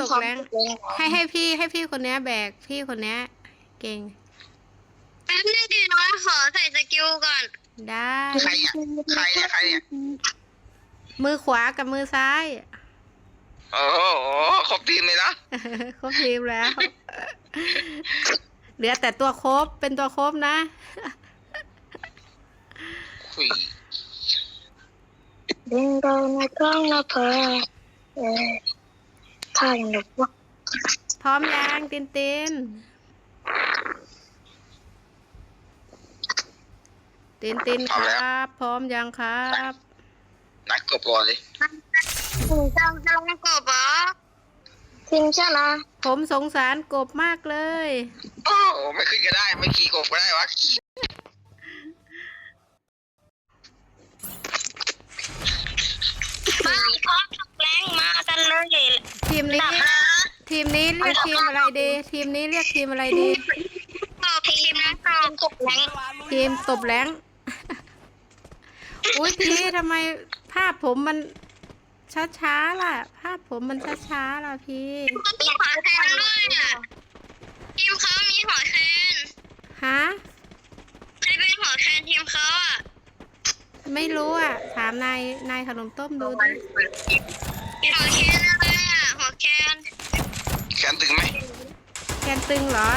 ตกแรงให้ให้พี่ให้พี่คนเนี้ยแบกพี่คนเนี้ยเก่งแป๊บนึงดิน้องขอใส่สกิลก่อน ได้ ใครอะใครเนี่ยใครเนี่ยมือขวากับมือซ้าย โอ้โหครบทีมเลยนะครบทีมแล้ว เหลือแต่ตัวโครบเป็นตัวโครบนะคุย ดึงเราในกล้องนะเพอ เออข้ายังหลบว่าพร้อมยังตินตินตินตินครับ พร้อมยังครับนักกบก่อนเลยถึงจะจะลงกบเหรอจริงใช่ไหมผมสงสารกบมากเลย โอ้ไม่ขึ้นก็ได้ ไม่ขี่กบก็ได้วะขี่ มาพร้อมตกแรงมากันเลย ทีม นี้ ทีมนี้เรียกทีมอะไรดี ทีมนี้เรียกทีมอะไรดี ต่อทีมนะต่อตกแรงทีมตบแรงอุ้ยพี่ทำไมภาพผมมันช้าๆล่ะ ภาพผมมันช้าๆล่ะพี่มีหัวแคนด้วยอะทีมเขามีหัวแคนฮะใครเป็นหัวแคนทีมเขาอะไม่รู้อะ ถามนายนายขนมต้มดูดิหัวแคนอะไรอะหัวแคน แข นตึงไหมแกนตึงเหรอ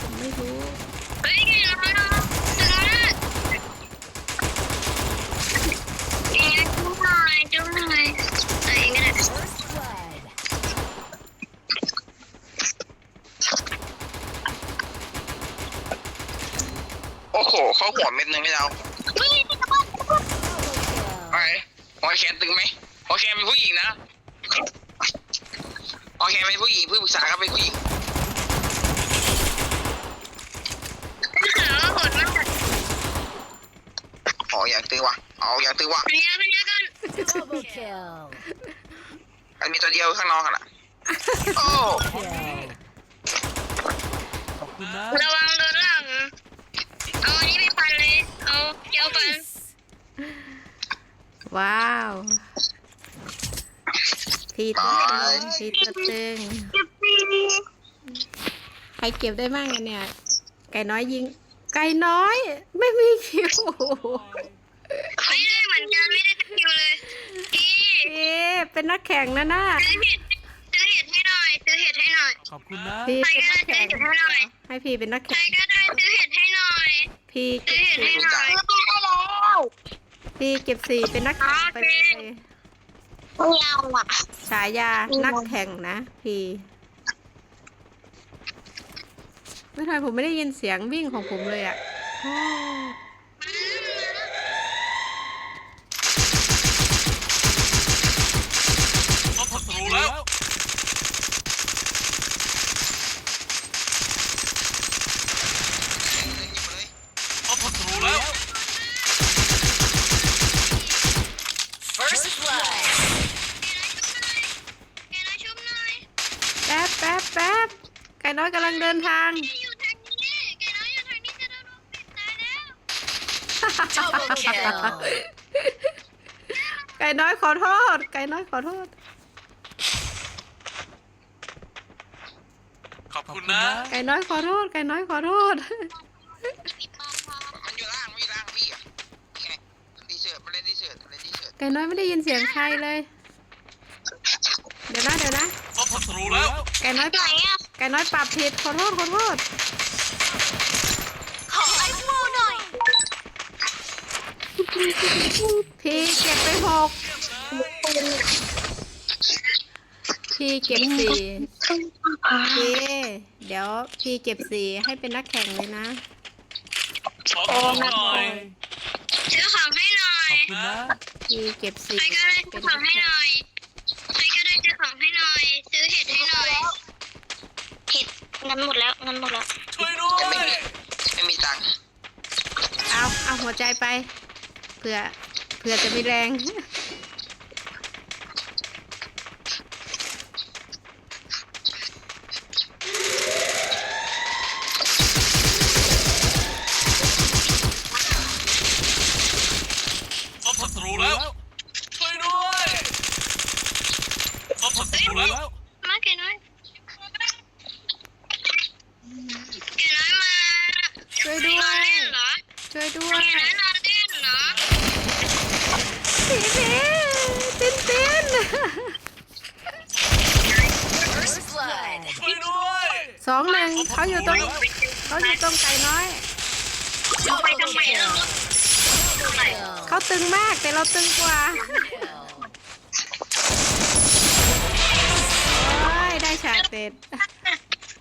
ผมไม่รู้เฮ้ยไงน้องน้องถึงแล้วเองจุ๊บหน่อยจุ๊บหน่อยเออเองก็ได้โอ้โห เข้าหัวเม็ดหนึงไม่เอาไปหัวแขนตึงไหมหัวแขนเป็นผู้หญิงนะ หัวแขนเป็นผู้หญิงผู้ปรึกษาก็เป็นผู้หญิงถามว่าโหดมากอ๋ออย่างตึงว่ะเอาอย่างตึงว่ะอันนี้อันนี้กัน Double kill. อันมีตัวเดียวข้างนอกกันอะ โอ้ Kill. ขอบคุณนะระวังโดนหลัง เอาอันนี้ไปพันเลย เอาเกี่ยวพันว้าว พี่ตัวตึงพี่ตัวตึงใครเก็บได้บ้างอะเนี่ย ไก่น้อยยิง ไก่น้อย ไม่มีคิวไม่ได้เหมือนกันไม่ได้สกิลเลยพี่เอ๊ะเป็นนักแข่งนะน่าซื้อเห็ดซื้อเห็ดให้หน่อยซื้อเห็ดให้หน่อยขอบคุณนะพี่เป็นนักแข่งใครก็ได้ให้พี่เป็นนักใครแข่งก็ได้ซื้อเห็ดให้หน่อย พี่ซื้เก็อบเห็ดให้สี่หน่อยซื้อได้แล้วพี่เก็บสี่เป็นนักแข่งไปเลย ไม่เอาอะ ฉายานักแข่งนะ พี่ ไม่ทำไมผมไม่ได้ยินเสียงวิ่งของผมเลยอะโอ้ พบศัตรูแล้ว พบศัตรูแล้ว First blood. แกน้อยชุบหน่อย แป๊บแป๊บแป๊บไกำลังเดินทางแกอยู่ทางนี้แกน้อยอยู่ทางนี้จะโดนลูกปิดตายแล้วไก่น้อยขอโทษ ไก่น้อยขอโทษ ขอบคุณนะ ไก่น้อยขอโทษ ไก่น้อยขอโทษมันอยู่ล่างไม่ล่างพี่อะนี่ไงดีเสิร์ตมาเล่นดีเสิร์ตมาเล่นดีเสิร์ตไก่น้อยไม่ได้ยินเสียงใครเลย เดี๋ยวนะเดี๋ยวนะพบศัตรูแล้ว ไก่น้อยปไหนอะ ไก่น้อยปรับผิดขอโทษขอโทษขอไอ้โม่หน่อยพี่เก็บไปหกพี่เก็บสี่พี่เดี๋ยวพี่เก็บสี่ให้เป็นนักแข่งเลยนะขอของหน่อยซื้อของให้หน่อขยอบคุณนะพี่เก็บสี่ใครก็ได้ซื้เป็อนของนักให้แข่หงน่อยใครก็ได้ซื้อของให้หน่อย ซื้อเห็ดให้หน่อย เห็ดเงินหมดแล้วเงินหมดแล้ว ช่วยด้วแต่ไม่ยมีไม่มีตังค์เอาเอาหัวใจไปเผื่อเผื่อจะมีแรง พบศัตรูแล้ว ช่วยด้วย พบศัตรูแล้ว มาเกินไว้ ช่วยด้วยเห็นแล้วนอนเล่นเนาะพี่พีตินติน First blood. ช่วยด้วยสองหนึ่งเขาอยู่ตรงเขาอยู่ตรงไก่น้อย ไปทำไมเออเขาตึงมากแต่เราตึงกว่า โอ้ยได้ฉากเด็ด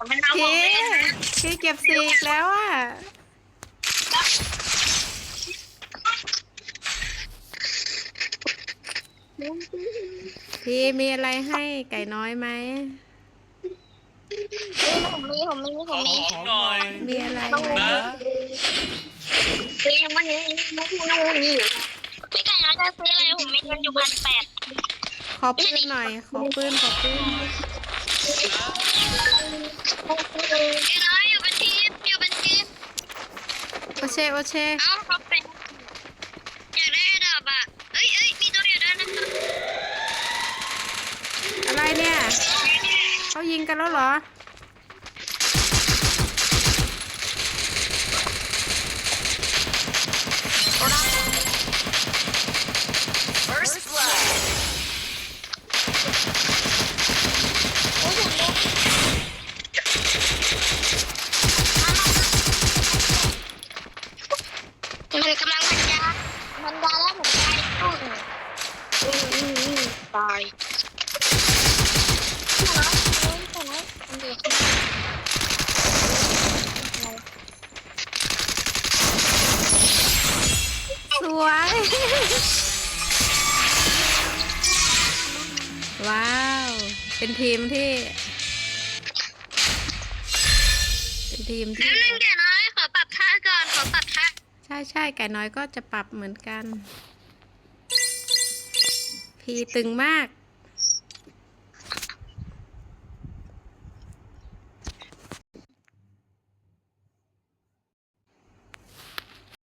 มันเอาขพีองเล่นนะ พีเก็บสีอีกแล้วอะ พี่มีอะไรให้ไก่น้อยไหม ผมมีผมมีผอมมีของหน่อยมีอะไรไหมนะเรียกว่านี้ไม่รู้นี่อยู่พี่ไก่น้อยจะซื้ออะไรผมมีเงินอยู่พันแปดขอปืนหน่อย ขอปืนขอปืนไก่น้อยอยู่เป็นทีมอยู่เป็นทีมโอเชโอเช เอ้าเขาเป็นอยากได้ดอกอะเอ้ยเอ้ยมีตัวอยู่ด้านนั้น อะไร เขายิงกันแล้วเหรอ First blood. มันกำลังพันยามันยาแล้วผมตายตุ้นอืมอืมอืมตาย สวย ว้าว เป็นทีมที่ เป็นทีมที่แล้วนึงแกน้อยขอปรับท่าก่อนขอปรับท่าใช่ใช่ไก่น้อยก็จะปรับเหมือนกัน พีตึงมาก